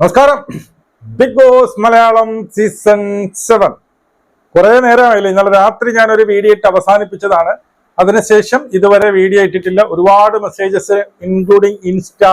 നമസ്കാരം. Big boss Malayalam season seven കുറെ നേരമായില്ല? ഇന്നലെ രാത്രി ഞാൻ ഒരു വീഡിയോ ഇട്ട് അവസാനിപ്പിച്ചതാണ്. അതിനുശേഷം ഇതുവരെ വീഡിയോ ഇട്ടിട്ടില്ല. ഒരുപാട് മെസ്സേജസ് ഇൻക്ലൂഡിങ് ഇൻസ്റ്റ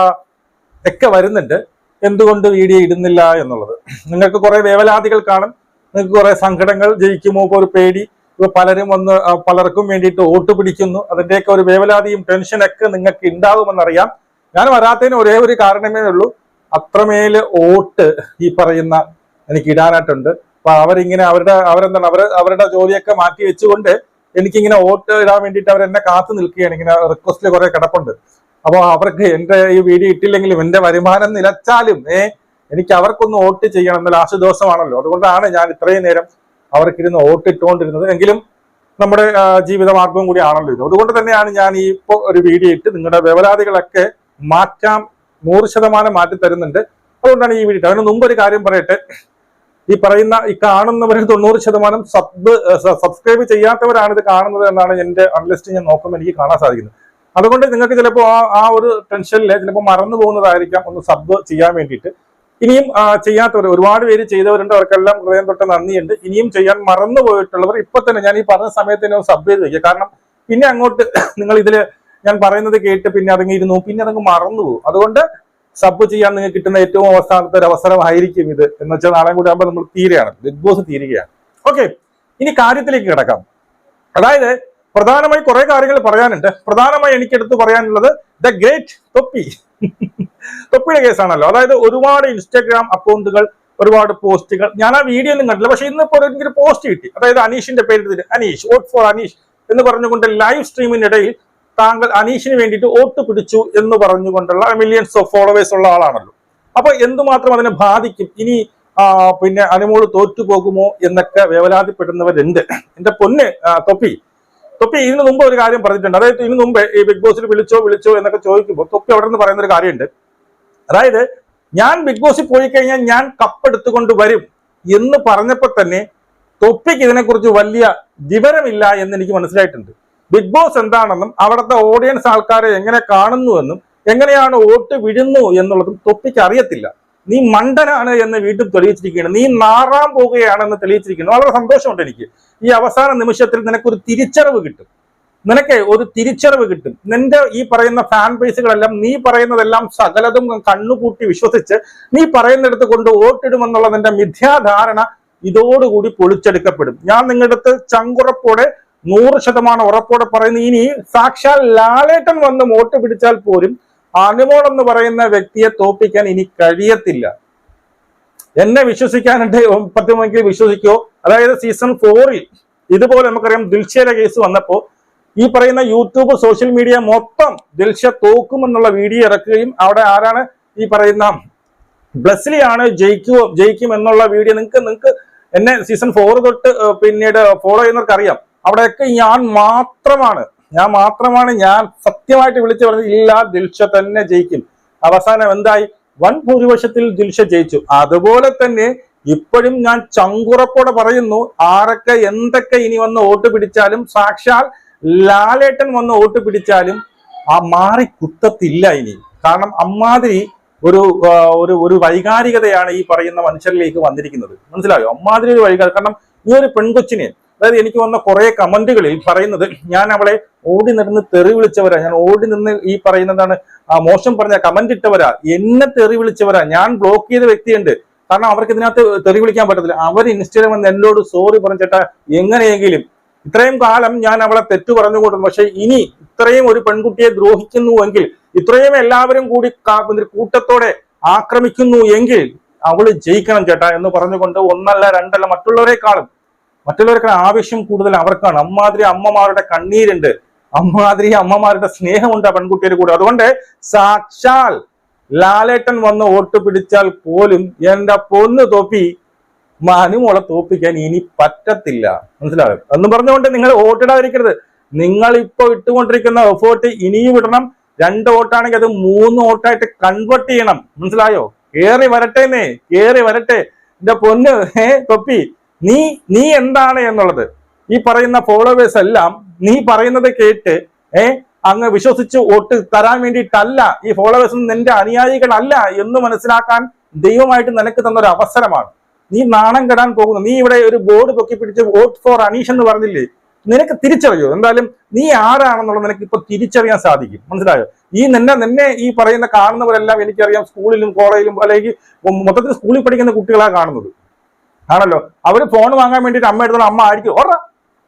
ഒക്കെ വരുന്നുണ്ട്. എന്തുകൊണ്ട് വീഡിയോ ഇടുന്നില്ല എന്നുള്ളത്. നിങ്ങൾക്ക് കുറേ വേവലാതികൾ കാണും. നിങ്ങൾക്ക് കുറേ സങ്കടങ്ങൾ ജയിക്കുമോ ഒരു പേടി. ഇപ്പൊ പലരും വന്ന് പലർക്കും വേണ്ടിയിട്ട് വോട്ട് പിടിക്കുന്നു. അതിന്റെയൊക്കെ ഒരു വേവലാതിയും ടെൻഷനൊക്കെ നിങ്ങൾക്ക് ഉണ്ടാകുമെന്നറിയാം. ഞാൻ വരാത്തതിന് ഒരേ ഒരു കാരണമേ ഉള്ളൂ. അത്രമേൽ വോട്ട് ഈ പറയുന്ന എനിക്ക് ഇടാനായിട്ടുണ്ട്. അപ്പൊ അവരിങ്ങനെ അവരുടെ അവരെന്താണ് അവർ അവരുടെ ജോലിയൊക്കെ മാറ്റി വെച്ചുകൊണ്ട് എനിക്കിങ്ങനെ വോട്ട് ഇടാൻ വേണ്ടിയിട്ട് അവർ എന്നെ കാത്തു നിൽക്കുകയാണ്. ഇങ്ങനെ റിക്വസ്റ്റിൽ കുറെ കിടപ്പുണ്ട്. അപ്പോൾ അവർക്ക് എന്റെ ഈ വീഡിയോ ഇട്ടില്ലെങ്കിലും എന്റെ വരുമാനം നിലച്ചാലും ഏ എനിക്ക് അവർക്കൊന്ന് വോട്ട് ചെയ്യണം എന്നുള്ള ആശുദോഷമാണല്ലോ അതുകൊണ്ടാണ് ഞാൻ ഇത്രയും നേരം അവർക്കിരുന്ന് വോട്ട് ഇട്ടുകൊണ്ടിരുന്നത്. എങ്കിലും നമ്മുടെ ജീവിത ജീവിതമാർഗവും കൂടി ആണല്ലോ ഇത്. അതുകൊണ്ട് തന്നെയാണ് ഞാൻ ഈ ഇപ്പോൾ ഒരു വീഡിയോ ഇട്ട് നിങ്ങളുടെ വ്യവലാതികളൊക്കെ മാറ്റാം നൂറ് ശതമാനം മാറ്റി തരുന്നുണ്ട്. അതുകൊണ്ടാണ് ഈ വീഡിയോ. അതിന് മുമ്പ് ഒരു കാര്യം പറയട്ടെ. ഈ പറയുന്ന ഈ കാണുന്നവരിൽ തൊണ്ണൂറ് ശതമാനം സബ് സബ്സ്ക്രൈബ് ചെയ്യാത്തവരാണ് ഇത് കാണുന്നത് എന്നാണ് എന്റെ അൺലിസ്റ്റ് ഞാൻ നോക്കുമ്പോൾ എനിക്ക് കാണാൻ സാധിക്കുന്നത്. അതുകൊണ്ട് നിങ്ങൾക്ക് ചിലപ്പോൾ ആ ആ ഒരു ടെൻഷനിൽ ചിലപ്പോൾ മറന്നു പോകുന്നതായിരിക്കാം ഒന്ന് സബ് ചെയ്യാൻ വേണ്ടിയിട്ട്. ഇനിയും ചെയ്യാത്തവർ ഒരുപാട് പേര് ചെയ്തവരുണ്ട്. അവർക്കെല്ലാം ഹൃദയം തൊട്ട് നന്ദിയുണ്ട്. ഇനിയും ചെയ്യാൻ മറന്നു പോയിട്ടുള്ളവർ ഇപ്പൊ തന്നെ ഞാൻ ഈ പറഞ്ഞ സമയത്ത് തന്നെ സബ് ചെയ്ത് വയ്ക്കുക കാരണം പിന്നെ അങ്ങോട്ട് നിങ്ങൾ ഇതിൽ ഞാൻ പറയുന്നത് കേട്ട് പിന്നെ ഇരുന്നു പിന്നെ അതങ്ങ് മറന്നു പോകും. അതുകൊണ്ട് സബ് ചെയ്യാൻ നിങ്ങൾക്ക് കിട്ടുന്ന ഏറ്റവും അവസാനത്തെ ഒരു അവസരമായിരിക്കും ഇത്. എന്ന് വെച്ചാൽ നാളെ കൂടി ആകുമ്പോൾ നമ്മൾ തീരെയാണ് ബിഗ് ബോസ് തീരുകയാണ്. ഓക്കെ ഇനി കാര്യത്തിലേക്ക് കിടക്കാം. അതായത് പ്രധാനമായി കുറെ കാര്യങ്ങൾ പറയാനുണ്ട്. പ്രധാനമായി എനിക്കെടുത്ത് പറയാനുള്ളത് ദ ഗ്രേറ്റ് തൊപ്പി. തൊപ്പിയുടെ കേസാണല്ലോ. അതായത് ഒരുപാട് ഇൻസ്റ്റാഗ്രാം അക്കൗണ്ടുകൾ ഒരുപാട് പോസ്റ്റുകൾ. ഞാൻ ആ വീഡിയോ ഒന്നും കണ്ടില്ല പക്ഷെ ഇന്നിപ്പോ ഒരു പോസ്റ്റ് കിട്ടി. അതായത് അനീഷിന്റെ പേര് അനീഷ് വോട്ട് ഫോർ അനീഷ് എന്ന് പറഞ്ഞുകൊണ്ട് ലൈവ് സ്ട്രീമിനിടയിൽ താങ്കൾ അനീഷിന് വേണ്ടിയിട്ട് വോട്ട് പിടിച്ചു എന്ന് പറഞ്ഞുകൊണ്ടുള്ള മില്യൺസ് ഓഫ് ഫോളോവേഴ്സ് ഉള്ള ആളാണല്ലോ. അപ്പൊ എന്തുമാത്രം അതിനെ ബാധിക്കും? ഇനി പിന്നെ അനുമോൾ തോറ്റു പോകുമോ എന്നൊക്കെ വേവലാതിപ്പെടുന്നവരുണ്ട്. എന്റെ പൊന്ന് തൊപ്പി. തൊപ്പി ഇതിനു മുമ്പ് ഒരു കാര്യം പറഞ്ഞിട്ടുണ്ട്. അതായത് ഇതിനു മുമ്പ് ഈ ബിഗ് ബോസിൽ വിളിച്ചോ വിളിച്ചോ എന്നൊക്കെ ചോദിക്കുമ്പോൾ തൊപ്പി അവിടെ നിന്ന് പറയുന്ന ഒരു കാര്യമുണ്ട്. അതായത് ഞാൻ ബിഗ് ബോസിൽ പോയി കഴിഞ്ഞാൽ ഞാൻ കപ്പെടുത്തുകൊണ്ട് വരും എന്ന് പറഞ്ഞപ്പോൾ തന്നെ തൊപ്പിക്ക് ഇതിനെക്കുറിച്ച് വലിയ വിവരമില്ല എന്ന് എനിക്ക് മനസ്സിലായിട്ടുണ്ട്. ബിഗ് ബോസ് എന്താണെന്നും അവിടുത്തെ ഓഡിയൻസ് ആൾക്കാരെ എങ്ങനെ കാണുന്നുവെന്നും എങ്ങനെയാണ് വോട്ട് വിടുന്നു എന്നുള്ളതും തൊപ്പിക്ക് അറിയത്തില്ല. നീ മണ്ടനാണ് എന്ന് വീണ്ടും തെളിയിച്ചിരിക്കുകയാണ്. നീ നാറാൻ പോവുകയാണെന്ന് തെളിയിച്ചിരിക്കുന്നു. വളരെ സന്തോഷമുണ്ട് എനിക്ക്. ഈ അവസാന നിമിഷത്തിൽ നിനക്കൊരു തിരിച്ചറിവ് കിട്ടും. നിനക്ക് ഒരു തിരിച്ചറിവ് കിട്ടും. നിന്റെ ഈ പറയുന്ന ഫാൻ ബേസുകളെല്ലാം നീ പറയുന്നതെല്ലാം സകലതും കണ്ണുകൂട്ടി വിശ്വസിച്ച് നീ പറയുന്നിടത്ത് കൊണ്ട് വോട്ടിടുമെന്നുള്ള നിന്റെ മിഥ്യാധാരണ ഇതോടുകൂടി പൊളിച്ചെടുക്കപ്പെടും. ഞാൻ നിങ്ങളുടെ അടുത്ത് ചങ്കുറപ്പോടെ നൂറ് ശതമാനം ഉറപ്പോടെ പറയുന്നു. ഇനി സാക്ഷാൽ ലാലേട്ടൻ വന്ന് വോട്ട് പിടിച്ചാൽ പോലും അനുമോൾ എന്ന് പറയുന്ന വ്യക്തിയെ തോപ്പിക്കാൻ ഇനി കഴിയത്തില്ല. എന്നെ വിശ്വസിക്കാനുണ്ട് പറ്റുമെങ്കിൽ വിശ്വസിക്കോ. അതായത് സീസൺ ഫോറിൽ ഇതുപോലെ നമുക്കറിയാം ദിൽഷയുടെ കേസ് വന്നപ്പോൾ ഈ പറയുന്ന യൂട്യൂബ് സോഷ്യൽ മീഡിയ മൊത്തം ദിൽഷ തോക്കുമെന്നുള്ള വീഡിയോ ഇറക്കുകയും അവിടെ ആരാണ് ഈ പറയുന്ന ബ്ലസ്ലിയാണ് ജയിക്കുമോ ജയിക്കും എന്നുള്ള വീഡിയോ നിങ്ങൾക്ക് നിങ്ങൾക്ക് എന്നെ സീസൺ ഫോർ തൊട്ട് പിന്നീട് ഫോളോ ചെയ്യുന്നവർക്ക് അറിയാം അവിടെയൊക്കെ ഞാൻ മാത്രമാണ്. ഞാൻ മാത്രമാണ് ഞാൻ സത്യമായിട്ട് വിളിച്ചു പറഞ്ഞത് ഇല്ല ദിൽഷ തന്നെ ജയിക്കും. അവസാനം എന്തായി? വൻ ഭൂരിപക്ഷത്തിൽ ദിൽഷ ജയിച്ചു. അതുപോലെ തന്നെ ഇപ്പോഴും ഞാൻ ചങ്കുറപ്പോടെ പറയുന്നു ആരൊക്കെ എന്തൊക്കെ ഇനി വന്ന് വോട്ട് പിടിച്ചാലും സാക്ഷാൽ ലാലേട്ടൻ വന്ന് വോട്ട് പിടിച്ചാലും ആ മാറി കുത്തത്തില്ല ഇനി. കാരണം അമ്മാതിരി ഒരു ഒരു ഒരു വൈകാരികതയാണ് ഈ പറയുന്ന മനുഷ്യരിലേക്ക് വന്നിരിക്കുന്നത്. മനസ്സിലായോ? അമ്മാതിരി ഒരു വൈകാരിക കാരണം ഈ ഒരു പെൺകൊച്ചിനെ അതായത് എനിക്ക് വന്ന കുറെ കമന്റുകളിൽ പറയുന്നത് ഞാൻ അവളെ ഓടി നിന്ന് തെറി വിളിച്ചവരാ. ഞാൻ ഓടി നിന്ന് ഈ പറയുന്നതാണ് മോശം പറഞ്ഞ കമന്റ് ഇട്ടവരാ. എന്നെ തെറി വിളിച്ചവരാ. ഞാൻ ബ്ലോക്ക് ചെയ്ത വ്യക്തിയുണ്ട്. കാരണം അവർക്ക് ഇതിനകത്ത് തെറി വിളിക്കാൻ പറ്റത്തില്ല. അവർ ഇൻസ്റ്റഗ്രാം വന്ന് എന്നോട് സോറി പറഞ്ഞിട്ടാ എങ്ങനെയെങ്കിലും ഇത്രയും കാലം ഞാൻ അവളെ തെറ്റു പറഞ്ഞുകൊണ്ടിരുന്നു പക്ഷെ ഇനി ഇത്രയും ഒരു പെൺകുട്ടിയെ ദ്രോഹിക്കുന്നുവെങ്കിൽ ഇത്രയും എല്ലാവരും കൂടി കൂട്ടത്തോടെ ആക്രമിക്കുന്നു എങ്കിൽ അവൾ ജയിക്കണം ചേട്ടാ എന്ന് പറഞ്ഞുകൊണ്ട് ഒന്നല്ല രണ്ടല്ല മറ്റുള്ളവരെക്കാളും മറ്റുള്ളവർക്ക് ആവശ്യം കൂടുതൽ അവർക്കാണ്. അമ്മാതിരി അമ്മമാരുടെ കണ്ണീരുണ്ട്. അമ്മാതിരി അമ്മമാരുടെ സ്നേഹമുണ്ട് ആ പെൺകുട്ടിയുടെ കൂടെ. അതുകൊണ്ട് സാക്ഷാൽ ലാലേട്ടൻ വന്ന് വോട്ട് പിടിച്ചാൽ പോലും എന്റെ പൊന്ന് തോപ്പി മനുമോളെ തോപ്പിക്കാൻ ഇനി പറ്റത്തില്ല. മനസ്സിലായോ? എന്ന് പറഞ്ഞുകൊണ്ട് നിങ്ങൾ വോട്ടിടാതിരിക്കരുത്. നിങ്ങൾ ഇപ്പൊ ഇട്ടുകൊണ്ടിരിക്കുന്ന എഫേർട്ട് ഇനിയും ഇടണം. രണ്ട് വോട്ടാണെങ്കിൽ അത് മൂന്ന് വോട്ടായിട്ട് കൺവേർട്ട് ചെയ്യണം. മനസ്സിലായോ? കേറി വരട്ടേന്നേ കേറി വരട്ടെ. എന്റെ പൊന്ന് ഏ തൊപ്പി. നീ നീ എന്താണ് എന്നുള്ളത്? ഈ പറയുന്ന ഫോളോവേഴ്സ് എല്ലാം നീ പറയുന്നത് കേട്ട് ഏ അങ്ങ് വിശ്വസിച്ച് വോട്ട് തരാൻ വേണ്ടിയിട്ടല്ല ഈ ഫോളോവേഴ്സ് നിന്റെ അനുയായികളല്ല എന്ന് മനസ്സിലാക്കാൻ ദൈവമായിട്ട് നിനക്ക് തന്ന ഒരു അവസരമാണ്. നീ നാണം കെടാൻ പോകുന്നു. നീ ഇവിടെ ഒരു ബോർഡ് പൊക്കി പിടിച്ച് വോട്ട് ഫോർ അനീഷ് എന്ന് പറഞ്ഞില്ലേ? നിനക്ക് തിരിച്ചറിയോ? എന്തായാലും നീ ആരാണെന്നുള്ളത് നിനക്ക് ഇപ്പൊ തിരിച്ചറിയാൻ സാധിക്കും. മനസ്സിലായോ? ഈ നിന്നെ നിന്നെ ഈ പറയുന്ന കാണുന്നവരെല്ലാം എനിക്കറിയാം സ്കൂളിലും കോളേജിലും അല്ലെങ്കിൽ മൊത്തത്തിൽ സ്കൂളിൽ പഠിക്കുന്ന കുട്ടികളാണ് കാണുന്നത്. ആണല്ലോ? അവർ ഫോൺ വാങ്ങാൻ വേണ്ടിയിട്ട് അമ്മ എടുത്തോളം അമ്മ ആയിരിക്കും. ഓർഡർ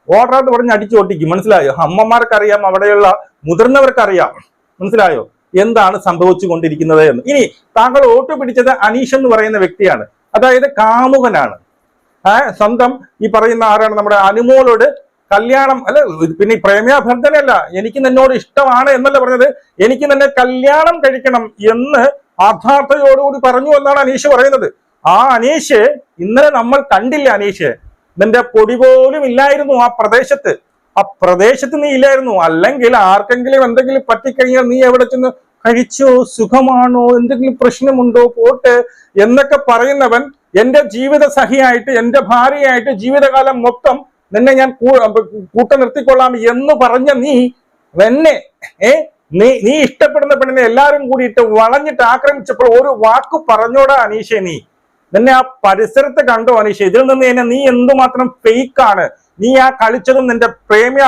ഓർഡർ എന്ന് പറഞ്ഞ് അടിച്ചു ഒട്ടിക്കും. മനസ്സിലായോ? അമ്മമാർക്കറിയാം അവിടെയുള്ള മുതിർന്നവർക്കറിയാം. മനസ്സിലായോ? എന്താണ് സംഭവിച്ചു കൊണ്ടിരിക്കുന്നത് എന്ന് ഇനി താങ്കൾ വോട്ട് പിടിച്ചത് അനീഷ് എന്ന് പറയുന്ന വ്യക്തിയാണ്. അതായത് കാമുകനാണ്. സ്വന്തം ഈ പറയുന്ന ആരാണ് നമ്മുടെ അനുമോളോട് കല്യാണം അല്ല പിന്നെ പ്രേമാഭ്യർത്ഥനയല്ല എനിക്ക് നിന്നോട് ഇഷ്ടമാണ് എന്നല്ല പറഞ്ഞത്. എനിക്ക് നിന്നെ കല്യാണം കഴിക്കണം എന്ന് ആത്മാർത്ഥതയോടുകൂടി പറഞ്ഞു എന്നാണ് അനീഷ് പറയുന്നത്. ആ അനീഷ് ഇന്നലെ നമ്മൾ കണ്ടില്ല അനീഷ്? നിന്റെ പൊടി പോലും ഇല്ലായിരുന്നു ആ പ്രദേശത്ത്. ആ പ്രദേശത്ത് നീ ഇല്ലായിരുന്നു. അല്ലെങ്കിൽ ആർക്കെങ്കിലും എന്തെങ്കിലും പറ്റിക്കഴിഞ്ഞാൽ നീ എവിടെ ചെന്ന് കഴിച്ചോ? സുഖമാണോ? എന്തെങ്കിലും പ്രശ്നമുണ്ടോ? പോട്ട് എന്നൊക്കെ പറയുന്നവൻ എന്റെ ജീവിത സഹിയായിട്ട് എന്റെ ഭാര്യയായിട്ട് ജീവിതകാലം മൊത്തം നിന്നെ ഞാൻ കൂട്ട നിർത്തിക്കൊള്ളാം എന്ന് പറഞ്ഞ നീ എന്നെ ഏ നീ നീ ഇഷ്ടപ്പെടുന്ന പെണ്ണിനെ എല്ലാരും കൂടിയിട്ട് വളഞ്ഞിട്ട് ആക്രമിച്ചപ്പോൾ ഒരു വാക്ക് പറഞ്ഞോടാ അനീഷെ നീ. നിന്നെ ആ പരിസരത്ത് കണ്ടു അനീഷ. ഇതിൽ നിന്ന് തന്നെ നീ എന്തുമാത്രം ഫേക്ക് ആണ്? നീ ആ കളിച്ചതും നിന്റെ പ്രേമി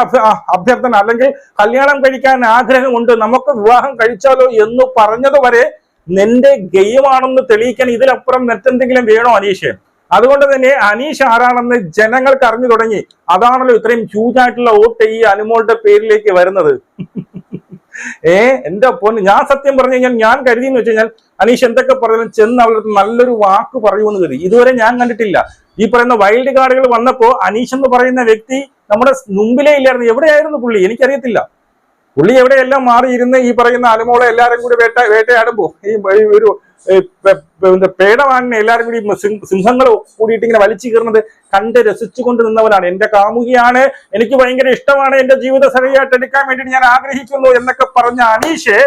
അഭ്യർത്ഥന അല്ലെങ്കിൽ കല്യാണം കഴിക്കാൻ ആഗ്രഹമുണ്ട്. നമുക്ക് വിവാഹം കഴിച്ചാലോ എന്ന് പറഞ്ഞതുവരെ നിന്റെ ഗെയിമാണെന്ന് തെളിയിക്കാൻ ഇതിലപ്പുറം മറ്റെന്തെങ്കിലും വേണോ അനീഷ്? അതുകൊണ്ട് തന്നെ അനീഷ് ആരാണെന്ന് ജനങ്ങൾക്ക് അറിഞ്ഞു തുടങ്ങി. അതാണല്ലോ ഇത്രയും ഹ്യൂജ് ആയിട്ടുള്ള വോട്ട് ഈ അനുമോളുടെ പേരിലേക്ക് വരുന്നത്. ഏ എന്റെ പൊന്ന് ഞാൻ സത്യം പറഞ്ഞു കഴിഞ്ഞാൽ ഞാൻ കരുതി എന്ന് വെച്ച് കഴിഞ്ഞാൽ അനീഷ് എന്തൊക്കെ പറഞ്ഞാലും ചെന്ന് അവളുടെ നല്ലൊരു വാക്ക് പറയുമെന്ന് കരുതി. ഇതുവരെ ഞാൻ കണ്ടിട്ടില്ല. ഈ പറയുന്ന വൈൽഡ് കാർഡുകൾ വന്നപ്പോ അനീഷ് എന്ന് പറയുന്ന വ്യക്തി നമ്മുടെ മുമ്പിലേ ഇല്ലായിരുന്നു. എവിടെയായിരുന്നു പുള്ളി? എനിക്കറിയത്തില്ല. പുള്ളി എവിടെയെല്ലാം മാറിയിരുന്ന് ഈ പറയുന്ന അലമോളെ എല്ലാരും കൂടി വേട്ട വേട്ടയാടുമ്പോ ഈ ഒരു ഏ, പെ- പെ- എന്താ പേടവാനിനെ എല്ലാരും കൂടി സിംഹങ്ങൾ കൂടിയിട്ട് ഇങ്ങനെ വലിച്ചു കീറുന്നത് കണ്ട് രസിച്ചുകൊണ്ട് നിന്നവനാണ്. എന്റെ കാമുകിയാണ് എനിക്ക് ഭയങ്കര ഇഷ്ടമാണ് എന്റെ ജീവിത സഖിയായിട്ട് എടുക്കാൻ വേണ്ടിയിട്ട് ഞാൻ ആഗ്രഹിക്കുന്നു എന്നൊക്കെ പറഞ്ഞ അനീഷ്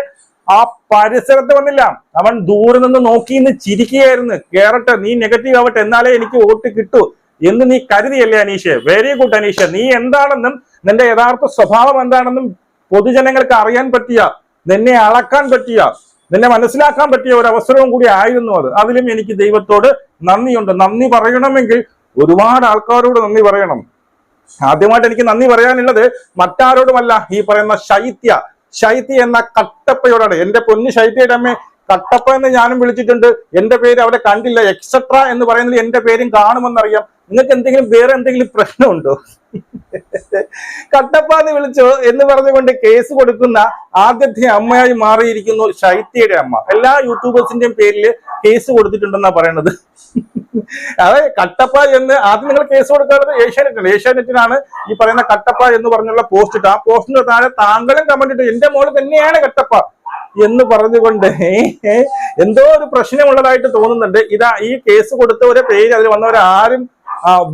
ആ പരിസരത്ത് വന്നില്ല. അവൻ ദൂരെ നിന്ന് നോക്കി നിന്ന് ചിരിക്കുകയായിരുന്നു. കേറട്ടെ നീ നെഗറ്റീവ് ആവട്ടെ എന്നാലേ എനിക്ക് വോട്ട് കിട്ടൂ എന്ന് നീ കരുതിയല്ലേ അനീഷ്? Very good Aneesh. നീ എന്താണെന്നും നിന്റെ യഥാർത്ഥ സ്വഭാവം എന്താണെന്നും പൊതുജനങ്ങൾക്ക് അറിയാൻ പറ്റിയ നിന്നെ അളക്കാൻ പറ്റിയ നിന്നെ മനസ്സിലാക്കാൻ പറ്റിയ ഒരു അവസരവും കൂടി ആയിരുന്നു അത്. അതിലും എനിക്ക് ദൈവത്തോട് നന്ദിയുണ്ട്. നന്ദി പറയണമെങ്കിൽ ഒരുപാട് ആൾക്കാരോട് നന്ദി പറയണം. ആദ്യമായിട്ട് എനിക്ക് നന്ദി പറയാനുള്ളത് മറ്റാരോടുമല്ല ഈ പറയുന്ന ശൈത്യ. ശൈത്യ എന്ന കട്ടപ്പയോടാണ്. എന്റെ പൊന്നു ശൈത്യയുടെ അമ്മേ കട്ടപ്പ എന്ന് ഞാനും വിളിച്ചിട്ടുണ്ട്. എന്റെ പേര് അവിടെ കണ്ടില്ല. എക്സെട്ര എന്ന് പറയുന്നത് എന്റെ പേരും കാണുമെന്നറിയാം. നിങ്ങൾക്ക് എന്തെങ്കിലും വേറെ എന്തെങ്കിലും പ്രശ്നമുണ്ടോ? കട്ടപ്പ എന്ന് വിളിച്ചോ എന്ന് പറഞ്ഞുകൊണ്ട് കേസ് കൊടുക്കുന്ന ആദ്യത്തെ അമ്മയായി മാറിയിരിക്കുന്നു ശൈത്യയുടെ അമ്മ. എല്ലാ യൂട്യൂബേഴ്സിന്റെയും പേരിൽ കേസ് കൊടുത്തിട്ടുണ്ടെന്നാ പറയണത്. അതെ കട്ടപ്പ എന്ന് ആദ്യം നിങ്ങൾ കേസ് കൊടുക്കാറുള്ളത് ഏഷ്യാനെറ്റാണ് ഏഷ്യാനെറ്റിനാണ് ഈ പറയുന്ന കട്ടപ്പ എന്ന് പറഞ്ഞുള്ള പോസ്റ്റ് ഇട്ട് ആ പോസ്റ്റിന് താഴെ താങ്കളും കമന്റ് ഇട്ട് എന്റെ മോൾ തന്നെയാണ് കട്ടപ്പ. എന്ന് പറഞ്ഞുകൊണ്ട് എന്തോ ഒരു പ്രശ്നമുള്ളതായിട്ട് തോന്നുന്നുണ്ട്. ഇതാ ഈ കേസ് കൊടുത്തവരെ പേര് അതിൽ വന്നവരാരും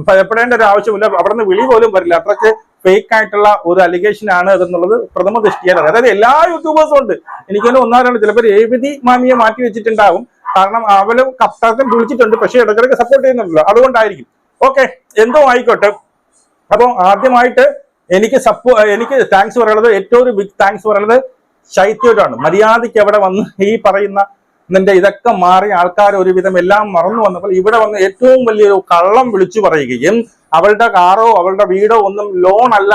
ഭയപ്പെടേണ്ട ഒരു ആവശ്യമില്ല അവിടെ നിന്ന് വിളി പോലും വരില്ല. അത്രയ്ക്ക് ഫേക്ക് ആയിട്ടുള്ള ഒരു അലിഗേഷൻ ആണ് അതെന്നുള്ളത് പ്രഥമ ദൃഷ്ടിയാണ് അതായത് എല്ലാ യൂട്യൂബേഴ്സും ഉണ്ട്. എനിക്കൊന്നും ഒന്നാറാണ് ചിലപ്പോൾ രേവതി മാമിയെ മാറ്റി വെച്ചിട്ടുണ്ടാവും. കാരണം അവലും കപ്താക്കം വിളിച്ചിട്ടുണ്ട്. പക്ഷേ ഇടയ്ക്കിടയ്ക്ക് സപ്പോർട്ട് ചെയ്യുന്നുണ്ടല്ലോ. അതുകൊണ്ടായിരിക്കും. ഓക്കെ എന്തോ ആയിക്കോട്ടെ. അപ്പോൾ ആദ്യമായിട്ട് എനിക്ക് സപ്പോ എനിക്ക് താങ്ക്സ് പറയുന്നത് ഏറ്റവും ഒരു ബിഗ് താങ്ക്സ് പറയുന്നത് ശൈത്യോടാണ് മര്യാദയ്ക്ക് അവിടെ വന്ന് ഈ പറയുന്ന നിന്റെ ഇതൊക്കെ മാറി ആൾക്കാർ ഒരുവിധം എല്ലാം മറന്നു വന്നപ്പോൾ ഇവിടെ വന്ന് ഏറ്റവും വലിയൊരു കള്ളം വിളിച്ചു പറയുകയും അവളുടെ കാറോ അവളുടെ വീടോ ഒന്നും ലോൺ അല്ല.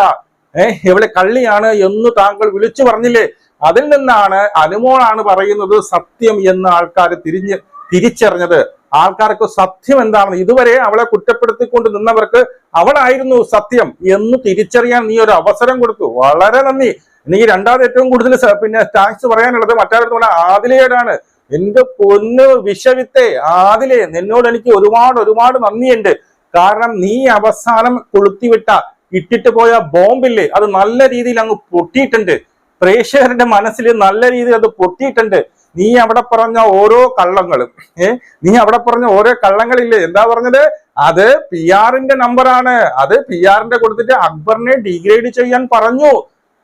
ഏഹ് ഇവളെ കള്ളിയാണ് എന്ന് താങ്കൾ വിളിച്ചു പറഞ്ഞില്ലേ? അതിൽ നിന്നാണ് അനുമോളാണ് പറയുന്നത് സത്യം എന്ന് ആൾക്കാർ തിരിഞ്ഞ് തിരിച്ചറിഞ്ഞത്. ആൾക്കാർക്ക് സത്യം എന്താണെന്ന് ഇതുവരെ അവളെ കുറ്റപ്പെടുത്തിക്കൊണ്ട് നിന്നവർക്ക് അവളായിരുന്നു സത്യം എന്ന് തിരിച്ചറിയാൻ നീ ഒരു അവസരം കൊടുത്തു. വളരെ നന്ദി. എനിക്ക് രണ്ടാമത് ഏറ്റവും കൂടുതൽ പിന്നെ താങ്ക്സ് പറയാനുള്ളത് മറ്റാരുടെ പറഞ്ഞ ആദിലയോടാണ്. എന്റെ പൊന്ന് വിഷവിത്തെ ആദിലെ നിന്നോട് എനിക്ക് ഒരുപാട് ഒരുപാട് നന്ദിയുണ്ട്. കാരണം നീ അവസാനം കൊളുത്തിവിട്ട ഇട്ടിട്ട് പോയ ബോംബില്ലേ അത് നല്ല രീതിയിൽ അങ്ങ് പൊട്ടിയിട്ടുണ്ട്. പ്രേക്ഷകരുടെ മനസ്സിൽ നല്ല രീതിയിൽ അത് പൊട്ടിയിട്ടുണ്ട്. നീ അവിടെ പറഞ്ഞ ഓരോ കള്ളങ്ങളും ഏ? നീ അവിടെ പറഞ്ഞ ഓരോ കള്ളങ്ങളില്ലേ? എന്താ പറഞ്ഞത്? അത് പി ആറിന്റെ നമ്പറാണ് അത് പി ആറിന്റെ കൊടുത്തിട്ട് അക്ബറിനെ ഡിഗ്രേഡ് ചെയ്യാൻ പറഞ്ഞു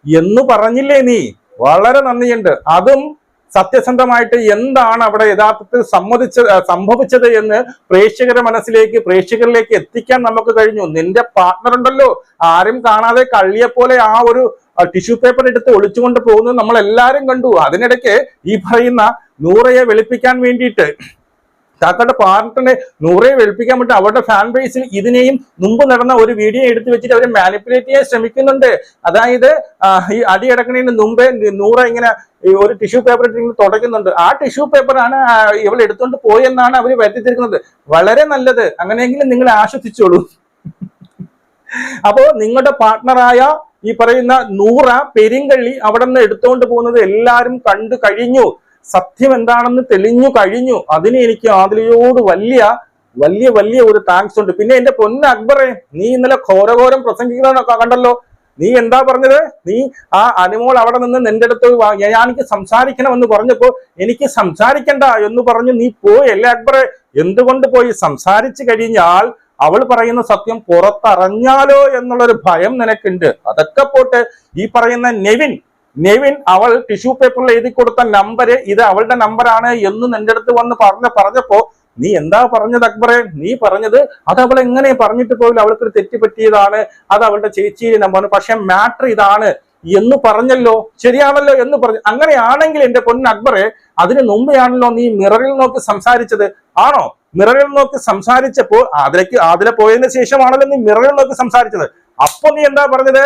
എന്ന് പറഞ്ഞില്ലേ നീ? വളരെ നന്ദിയുണ്ട്. അതും സത്യസന്ധമായിട്ട് എന്താണ് അവിടെ യഥാർത്ഥത്തിൽ സമ്മതിച്ച സംഭവിച്ചത് എന്ന് പ്രേക്ഷകരുടെ മനസ്സിലേക്ക് പ്രേക്ഷകരിലേക്ക് എത്തിക്കാൻ നമുക്ക് കഴിഞ്ഞു. നിന്റെ പാർട്ണർ ഉണ്ടല്ലോ. ആരും കാണാതെ കള്ളിയെ പോലെ ആ ഒരു ടിഷ്യൂ പേപ്പർ എടുത്ത് ഒളിച്ചുകൊണ്ട് പോകുന്നത് നമ്മൾ എല്ലാവരും കണ്ടു. അതിനിടയ്ക്ക് ഈ പറയുന്ന നൂറയെ വെളുപ്പിക്കാൻ വേണ്ടിയിട്ട് കാക്കയുടെ പാർട്ടിനെ നൂറെ വെളുപ്പിക്കാൻ വേണ്ടി അവരുടെ ഫാൻ ബേസിൽ ഇതിനെയും മുമ്പ് നടന്ന ഒരു വീഡിയോ എടുത്തു വെച്ചിട്ട് അവരെ മാനിപ്പുലേറ്റ് ചെയ്യാൻ ശ്രമിക്കുന്നുണ്ട്. അതായത് ആ, ഈ അടിയടക്കണതിന് മുമ്പേ നൂറ ഇങ്ങനെ ഒരു ടിഷ്യൂ പേപ്പർ ഇട്ടിങ്ങനെ തുടയ്ക്കുന്നുണ്ട്. ആ ടിഷ്യൂ പേപ്പറാണ് ഇവൾ എടുത്തുകൊണ്ട് പോയെന്നാണ് അവർ വരുത്തിത്തിരിക്കുന്നത് വളരെ നല്ലത്. അങ്ങനെയെങ്കിലും നിങ്ങൾ ആശ്വസിച്ചോളൂ. അപ്പോ നിങ്ങളുടെ പാർട്ട്ണറായ ഈ പറയുന്ന നൂറ പെരിങ്കള്ളി അവിടെ നിന്ന് എടുത്തുകൊണ്ട് പോകുന്നത് എല്ലാവരും കണ്ടു കഴിഞ്ഞു. സത്യം എന്താണെന്ന് തെളിഞ്ഞു കഴിഞ്ഞു. അതിന് എനിക്ക് ആദിലയോട് വലിയ വലിയ വലിയ ഒരു താങ്ക്സ് ഉണ്ട്. പിന്നെ എന്റെ പൊന്ന അക്ബറെ നീ ഇന്നലെ ഘോരഘോരം പ്രസംഗിക്കുന്ന കണ്ടല്ലോ. നീ എന്താ പറഞ്ഞത്? നീ ആ അനുമോൾ അവിടെ നിന്ന് നിന്റെ അടുത്ത് എനിക്ക് സംസാരിക്കണമെന്ന് പറഞ്ഞപ്പോ എനിക്ക് സംസാരിക്കണ്ട എന്ന് പറഞ്ഞു നീ പോയി അല്ലേ അക്ബറെ? എന്തുകൊണ്ട് പോയി? സംസാരിച്ചു കഴിഞ്ഞാൽ അവൾ പറയുന്ന സത്യം പുറത്തറിഞ്ഞാലോ എന്നുള്ളൊരു ഭയം നിനക്കുണ്ട്. അതൊക്കെ പോട്ട്. ഈ പറയുന്ന നെവിൻ നെവിൻ അവൾ ടിഷ്യൂ പേപ്പറിൽ എഴുതി കൊടുത്ത നമ്പര് ഇത് അവളുടെ നമ്പറാണ് എന്ന് നിന്റെ അടുത്ത് വന്ന് പറഞ്ഞ പറഞ്ഞപ്പോ നീ എന്താ പറഞ്ഞത് അക്ബറെ? നീ പറഞ്ഞത് അത് അവൾ എങ്ങനെ പറഞ്ഞിട്ട് പോയില്ല അവൾക്ക് തെറ്റ് പറ്റിയതാണ്. അത് അവളുടെ ചേച്ചിയുടെ നമ്പറാണ് പക്ഷെ മാറ്റർ ഇതാണ്. എന്ന് പറഞ്ഞല്ലോ ശരിയാണല്ലോ എന്ന് പറഞ്ഞു. അങ്ങനെയാണെങ്കിൽ എന്റെ പൊന്ന അക്ബറെ അതിന് മുമ്പെയാണല്ലോ നീ മിററിൽ നോക്കി സംസാരിച്ചത്. ആണോ? മിററിൽ നോക്കി സംസാരിച്ചപ്പോൾ അതിലേക്ക് അതിലെ പോയതിന് ശേഷമാണല്ലോ നീ മിററിൽ നോക്കി സംസാരിച്ചത്. അപ്പൊ നീ എന്താ പറഞ്ഞത്?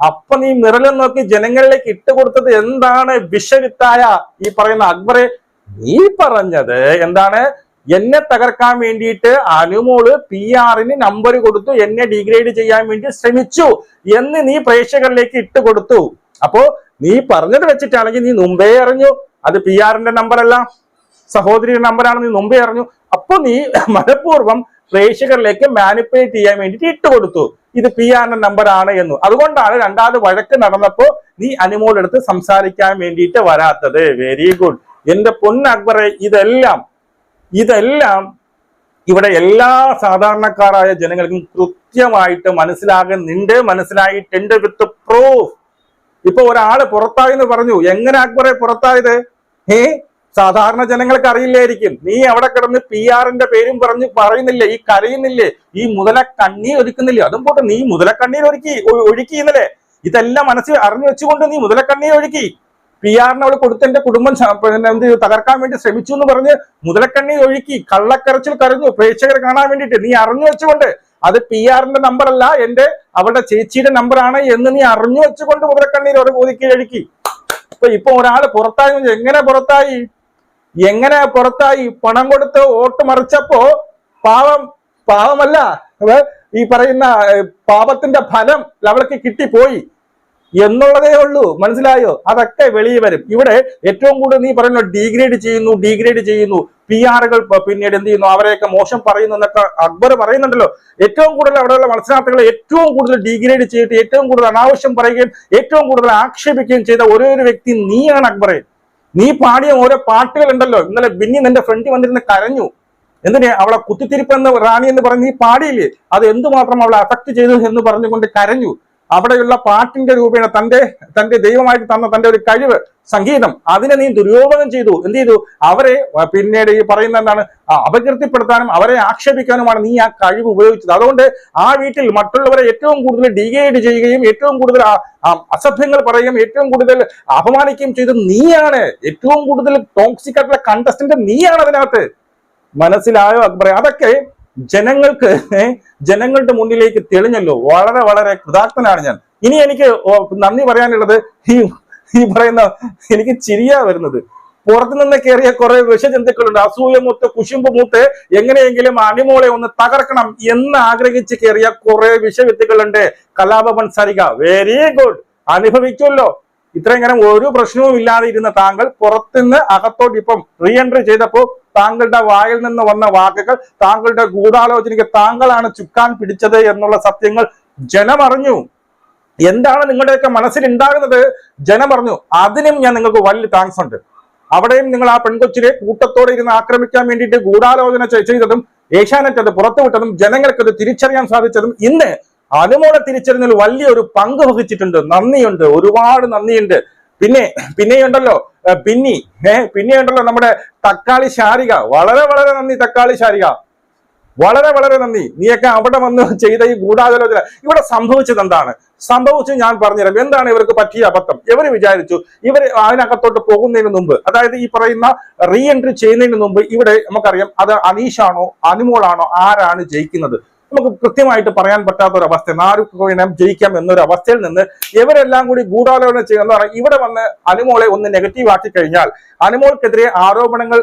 അപ്പൊ നീ മിററിൽ നോക്കി ജനങ്ങളിലേക്ക് ഇട്ടുകൊടുത്തത് എന്താണ് വിഷവിത്തായ ഈ പറയുന്ന അക്ബറെ? നീ പറഞ്ഞത് എന്താണ്? എന്നെ തകർക്കാൻ വേണ്ടിയിട്ട് അനുമോൾ പി ആറിന് നമ്പർ കൊടുത്തു. എന്നെ ഡിഗ്രേഡ് ചെയ്യാൻ വേണ്ടി ശ്രമിച്ചു എന്ന് നീ പ്രേക്ഷകരിലേക്ക് ഇട്ട് കൊടുത്തു. അപ്പോ നീ പറഞ്ഞത് വെച്ചിട്ടാണെങ്കിൽ നീ മുമ്പേ അറിഞ്ഞു. അത് പി ആറിന്റെ നമ്പർ അല്ല. സഹോദരിയുടെ നമ്പറാണ് നീ മുമ്പേ അറിഞ്ഞു. അപ്പൊ നീ മനഃപൂർവം പ്രേക്ഷകരിലേക്ക് മാനിപ്പുലേറ്റ് ചെയ്യാൻ വേണ്ടിയിട്ട് ഇട്ട് കൊടുത്തു. ഇത് പി ആറിന്റെ നമ്പർ ആണ് എന്ന്. അതുകൊണ്ടാണ് രണ്ടാമത് വഴക്ക് നടന്നപ്പോ നീ അനുമോളെടുത്ത് സംസാരിക്കാൻ വേണ്ടിയിട്ട് വരാത്തത്. വെരി ഗുഡ് എന്റെ പൊന്ന അക്ബറെ ഇതെല്ലാം ഇതെല്ലാം ഇവിടെ എല്ലാ സാധാരണക്കാരായ ജനങ്ങൾക്കും കൃത്യമായിട്ട് മനസ്സിലാകുന്നുണ്ട് മനസ്സിലായിട്ടുണ്ട് വിത്ത് പ്രൂഫ് ഇപ്പൊ ഒരാൾ പുറത്തായെന്ന് പറഞ്ഞു എങ്ങനെ അക്ബറെ പുറത്തായത്? ഏ? സാധാരണ ജനങ്ങൾക്ക് അറിയില്ലായിരിക്കും. നീ അവിടെ കിടന്ന് പി ആറിന്റെ പേരും പറഞ്ഞു പറയുന്നില്ലേ ഈ കരയുന്നില്ലേ ഈ മുതല കണ്ണീർ ഒരുക്കുന്നില്ലേ? അതും പോട്ടെ നീ മുതല കണ്ണീർ ഒരുക്കി ഒഴുക്കി ഇന്നലെ. ഇതെല്ലാം മനസ്സിൽ അറിഞ്ഞു വെച്ചുകൊണ്ട് നീ മുതല കണ്ണീർ ഒഴുക്കി. പി ആറിന് അവൾ കൊടുത്ത എന്റെ കുടുംബം എന്ത്? തകർക്കാൻ വേണ്ടി ശ്രമിച്ചു എന്ന് പറഞ്ഞ് മുതലക്കണ്ണി ഒഴുക്കി കള്ളക്കരച്ചിൽ കരഞ്ഞു പ്രേക്ഷകരെ കാണാൻ വേണ്ടിയിട്ട്. നീ അറിഞ്ഞു വെച്ചുകൊണ്ട്. അത് പി ആറിന്റെ നമ്പർ അല്ല എന്റെ അവളുടെ ചേച്ചിയുടെ നമ്പറാണ് എന്ന് നീ അറിഞ്ഞു വെച്ചുകൊണ്ട് മുതലക്കണ്ണീർ ഒരു ഒതുക്കി ഒഴുക്കി ഇപ്പൊ ഇപ്പൊ ഒരാൾ പുറത്തായി എങ്ങനെ പുറത്തായി? എങ്ങനെ പുറത്തായി? പണം കൊടുത്ത് വോട്ട് മറിച്ചപ്പോ പാവം പാവമല്ല ഈ പറയുന്ന പാപത്തിന്റെ ഫലം അവൾക്ക് കിട്ടിപ്പോയി. എന്നുള്ളതേ ഉള്ളൂ. മനസ്സിലായോ? അതൊക്കെ വെളിയിൽ വരും. ഇവിടെ ഏറ്റവും കൂടുതൽ നീ പറയുന്നു ഡീഗ്രേഡ് ചെയ്യുന്നു ഡീഗ്രേഡ് ചെയ്യുന്നു. പി ആറുകൾ പിന്നീട് എന്ത് ചെയ്യുന്നു? അവരെയൊക്കെ മോശം പറയുന്നു എന്നൊക്കെ അക്ബർ പറയുന്നുണ്ടല്ലോ. ഏറ്റവും കൂടുതൽ അവിടെയുള്ള മത്സരാർത്ഥികളെ ഏറ്റവും കൂടുതൽ ഡീഗ്രേഡ് ചെയ്തിട്ട് ഏറ്റവും കൂടുതൽ അനാവശ്യം പറയുകയും ഏറ്റവും കൂടുതൽ ആക്ഷേപിക്കുകയും ചെയ്ത ഒരു വ്യക്തി നീയാണ് അക്ബറെ. നീ പാടിയ ഓരോ പാട്ടുകൾ ഉണ്ടല്ലോ ഇന്നലെ ബിന്നി നിന്റെ ഫ്രണ്ടിൽ വന്നിരുന്ന് കരഞ്ഞു. എന്തിനാ? അവളെ കുത്തിത്തിരിപ്പ് എന്ന് റാണി എന്ന് പറഞ്ഞ് നീ പാടിയില്ലേ? അത് എന്തുമാത്രം അവളെ അഫക്ട് ചെയ്തു എന്ന് പറഞ്ഞുകൊണ്ട് കരഞ്ഞു. അവിടെയുള്ള പാട്ടിന്റെ രൂപേണ തന്റെ തന്റെ ദൈവമായിട്ട് തന്ന തന്റെ ഒരു കഴിവ് സംഗീതം അതിനെ നീ ദുരുപയോഗം ചെയ്തു. എന്ത് ചെയ്തു? അവരെ പിന്നീട് ഈ പറയുന്ന എന്താണ്? അപകീർത്തിപ്പെടുത്താനും അവരെ ആക്ഷേപിക്കാനുമാണ് നീ ആ കഴിവ് ഉപയോഗിച്ചത്. അതുകൊണ്ട് ആ വീട്ടിൽ മറ്റുള്ളവരെ ഏറ്റവും കൂടുതൽ ഡിഗ്രേഡ് ചെയ്യുകയും ഏറ്റവും കൂടുതൽ അസഭ്യങ്ങൾ പറയുകയും ഏറ്റവും കൂടുതൽ അപമാനിക്കുകയും ചെയ്തത് നീയാണ്. ഏറ്റവും കൂടുതൽ ടോക്സിക് ആയിട്ടുള്ള കണ്ടസ്റ്റന്റ് നീയാണ് അതിനകത്ത്. മനസ്സിലായോ അക്ബറെ? അതൊക്കെ ജനങ്ങൾക്ക് ജനങ്ങളുടെ മുന്നിലേക്ക് തെളിഞ്ഞല്ലോ. വളരെ വളരെ കൃതാർത്ഥനാണ് ഞാൻ. ഇനി എനിക്ക് നന്ദി പറയാനുള്ളത് ഈ ഈ പറയുന്ന എനിക്ക് ചിരിയാ വരുന്നത്. പുറത്തു നിന്ന് കയറിയ കുറെ വിഷജന്തുക്കളുണ്ട്. അസൂയ മൂത്ത് കുശുമ്പ് മൂത്ത് എങ്ങനെയെങ്കിലും അണിമോളെ ഒന്ന് തകർക്കണം എന്ന് ആഗ്രഹിച്ച് കയറിയ കുറെ വിഷവിത്തുകളുണ്ട് കലാഭവൻ സരിക വെരി ഗുഡ് അനുഭവിക്കുമല്ലോ ഇത്രയും നേരം ഒരു പ്രശ്നവും ഇല്ലാതെ ഇരുന്ന താങ്കൾ പുറത്തുനിന്ന് അകത്തോട്ട് ഇപ്പം റീ എൻട്രി ചെയ്തപ്പോൾ താങ്കളുടെ വായിൽ നിന്ന് വന്ന വാക്കുകൾ താങ്കളുടെ ഗൂഢാലോചനയ്ക്ക് താങ്കളാണ് ചുക്കാൻ പിടിച്ചത് എന്നുള്ള സത്യങ്ങൾ ജനമറിഞ്ഞു. എന്താണ് നിങ്ങളുടെയൊക്കെ മനസ്സിൽ ഉണ്ടാകുന്നത് ജനം പറഞ്ഞു അതിനും ഞാൻ നിങ്ങൾക്ക് വലിയ താങ്ക്സ് ഉണ്ട്. അവിടെയും നിങ്ങൾ ആ പെൺകൊച്ചിനെ കൂട്ടത്തോടെ ഇരുന്ന് ആക്രമിക്കാൻ വേണ്ടിയിട്ട് ഗൂഢാലോചന ചെയ്തതും ഏഷ്യാനെറ്റ് അത് പുറത്തുവിട്ടതും ജനങ്ങൾക്ക് അത് തിരിച്ചറിയാൻ സാധിച്ചതും ഇന്ന് അനുമോളെ തിരിച്ചറിഞ്ഞതിൽ വലിയൊരു പങ്ക് വഹിച്ചിട്ടുണ്ട്. നന്ദിയുണ്ട്. ഒരുപാട് നന്ദിയുണ്ട്. പിന്നെ പിന്നെയുണ്ടല്ലോ പിന്നി ഏഹ് പിന്നെയുണ്ടല്ലോ നമ്മുടെ തക്കാളി ശാരിക. വളരെ വളരെ നന്ദി തക്കാളി ശാരിക. വളരെ വളരെ നന്ദി. നീയൊക്കെ അവിടെ വന്ന് ചെയ്ത ഈ ഗൂഢാലോചന. ഇവിടെ സംഭവിച്ചത് എന്താണ്? സംഭവിച്ചു ഞാൻ പറഞ്ഞുതരാം. എന്താണ് ഇവർക്ക് പറ്റിയ അബദ്ധം? ഇവർ വിചാരിച്ചു ഇവർ അതിനകത്തോട്ട് പോകുന്നതിന് മുമ്പ് അതായത് ഈ പറയുന്ന റീ എൻട്രി ചെയ്യുന്നതിന് മുമ്പ് ഇവിടെ നമുക്കറിയാം അത് അനീഷാണോ അനുമോളാണോ ആരാണ് ജയിക്കുന്നത്? നമുക്ക് കൃത്യമായിട്ട് പറയാൻ പറ്റാത്ത ഒരു അവസ്ഥ വേണം ജയിക്കാം എന്നൊരു അവസ്ഥയിൽ നിന്ന് ഇവരെല്ലാം കൂടി ഗൂഢാലോചന ചെയ്യുന്ന. പറഞ്ഞാൽ ഇവിടെ വന്ന് അനുമോളെ ഒന്ന് നെഗറ്റീവ് ആക്കി കഴിഞ്ഞാൽ അനുമോൾക്കെതിരെ ആരോപണങ്ങൾ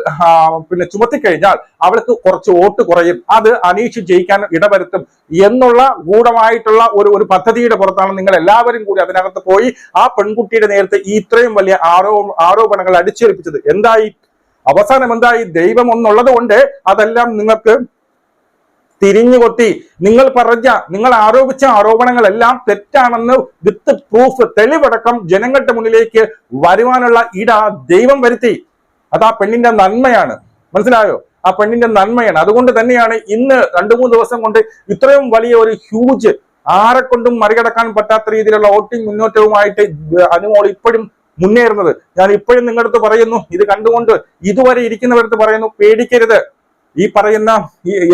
പിന്നെ ചുമത്തി കഴിഞ്ഞാൽ അവൾക്ക് കുറച്ച് വോട്ട് കുറയും. അത് അനീഷ് ജയിക്കാൻ ഇടവരുത്തും എന്നുള്ള ഗൂഢമായിട്ടുള്ള ഒരു ഒരു പദ്ധതിയുടെ പുറത്താണ് നിങ്ങൾ എല്ലാവരും കൂടി അതിനകത്ത് പോയി ആ പെൺകുട്ടിയുടെ നേരത്തെ ഇത്രയും വലിയ ആരോ ആരോപണങ്ങൾ അടിച്ചേൽപ്പിച്ചത്. എന്തായി? അവസാനം എന്തായി? ദൈവം ഒന്നുള്ളത് കൊണ്ട് അതെല്ലാം നിങ്ങൾക്ക് തിരിഞ്ഞുകൊട്ടി നിങ്ങൾ പറഞ്ഞ നിങ്ങൾ ആരോപിച്ച ആരോപണങ്ങളെല്ലാം തെറ്റാണെന്ന് വിത്ത് പ്രൂഫ് തെളിവടക്കം ജനങ്ങളുടെ മുന്നിലേക്ക് വരുവാനുള്ള ഇട ദൈവം വരുത്തി. അത് ആ പെണ്ണിന്റെ നന്മയാണ്. മനസ്സിലായോ? ആ പെണ്ണിന്റെ നന്മയാണ്. അതുകൊണ്ട് തന്നെയാണ് ഇന്ന് രണ്ടു മൂന്ന് ദിവസം കൊണ്ട് ഇത്രയും വലിയ ഒരു ഹ്യൂജ് ആരെ കൊണ്ടും മറികടക്കാൻ പറ്റാത്ത രീതിയിലുള്ള വോട്ടിംഗ് മുന്നോട്ടവുമായിട്ട് അനുമോൾ ഇപ്പോഴും മുന്നേറുന്നത്. ഞാൻ ഇപ്പോഴും നിങ്ങളുടെ അടുത്ത് പറയുന്നു ഇത് കണ്ടുകൊണ്ട് ഇതുവരെ ഇരിക്കുന്നവരടുത്ത് പറയുന്നു പേടിക്കരുത്. ഈ പറയുന്ന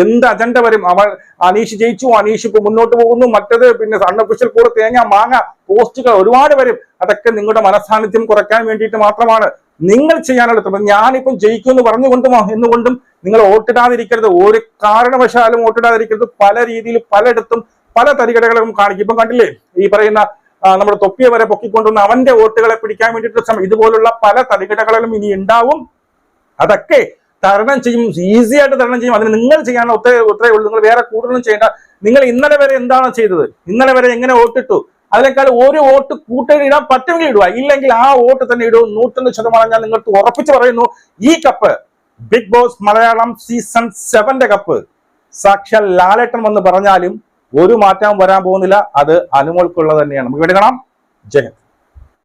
എന്ത് അജണ്ട വരും? അവൾ അനീഷ് ജയിച്ചു അനീഷ് ഇപ്പൊ മുന്നോട്ട് പോകുന്നു. മറ്റത് പിന്നെ അൺഒഫീഷ്യൽ കൂടെ തേങ്ങ മാങ്ങ പോസ്റ്റുകൾ ഒരുപാട് വരും. അതൊക്കെ നിങ്ങളുടെ മനസാന്നിധ്യം കുറയ്ക്കാൻ വേണ്ടിയിട്ട് മാത്രമാണ് നിങ്ങൾ ചെയ്യാനുള്ള ഞാനിപ്പം ജയിക്കും എന്ന് പറഞ്ഞുകൊണ്ടും എന്നുകൊണ്ടും നിങ്ങൾ വോട്ടിടാതിരിക്കരുത്. ഒരു കാരണവശാലും വോട്ടിടാതിരിക്കരുത്. പല രീതിയിൽ പലയിടത്തും പല തരികടകളും കാണിക്കും. ഇപ്പം കണ്ടില്ലേ? ഈ പറയുന്ന നമ്മുടെ തൊപ്പിയെ വരെ പൊക്കിക്കൊണ്ടുവന്ന് അവന്റെ വോട്ടുകളെ പിടിക്കാൻ വേണ്ടിയിട്ട് ഇതുപോലുള്ള പല തടികടകളിലും ഇനി ഉണ്ടാവും. അതൊക്കെ തരണം ചെയ്യും ഈസി ആയിട്ട് തരണം ചെയ്യും. അതിന് നിങ്ങൾ ചെയ്യാനുള്ള ഒത്തേ ഒത്തേ ഉള്ളൂ. നിങ്ങൾ വേറെ കൂടുതലൊന്നും ചെയ്യേണ്ട. നിങ്ങൾ ഇന്നലെ വരെ എന്താണ് ചെയ്തത്? ഇന്നലെ വരെ എങ്ങനെ വോട്ടിട്ടു അതിനേക്കാൾ ഒരു വോട്ട് കൂട്ടൽ ഇടാൻ പറ്റുമെങ്കിൽ ഇടുക. ഇല്ലെങ്കിൽ ആ വോട്ട് തന്നെ ഇടും. നൂറ്റൊന്ന് ശതമാനം ഞാൻ നിങ്ങൾക്ക് ഉറപ്പിച്ച് പറയുന്നു. ഈ cup big boss Malayalam season സെവന്റെ cup. സാക്ഷാൽ ലാലേട്ടൻ വന്ന് പറഞ്ഞാലും ഒരു മാറ്റം വരാൻ പോകുന്നില്ല. അത് അനുമോൾക്കുള്ളത് തന്നെയാണ്. നമുക്ക് വേണ്ടി കാണാം. ജയ്.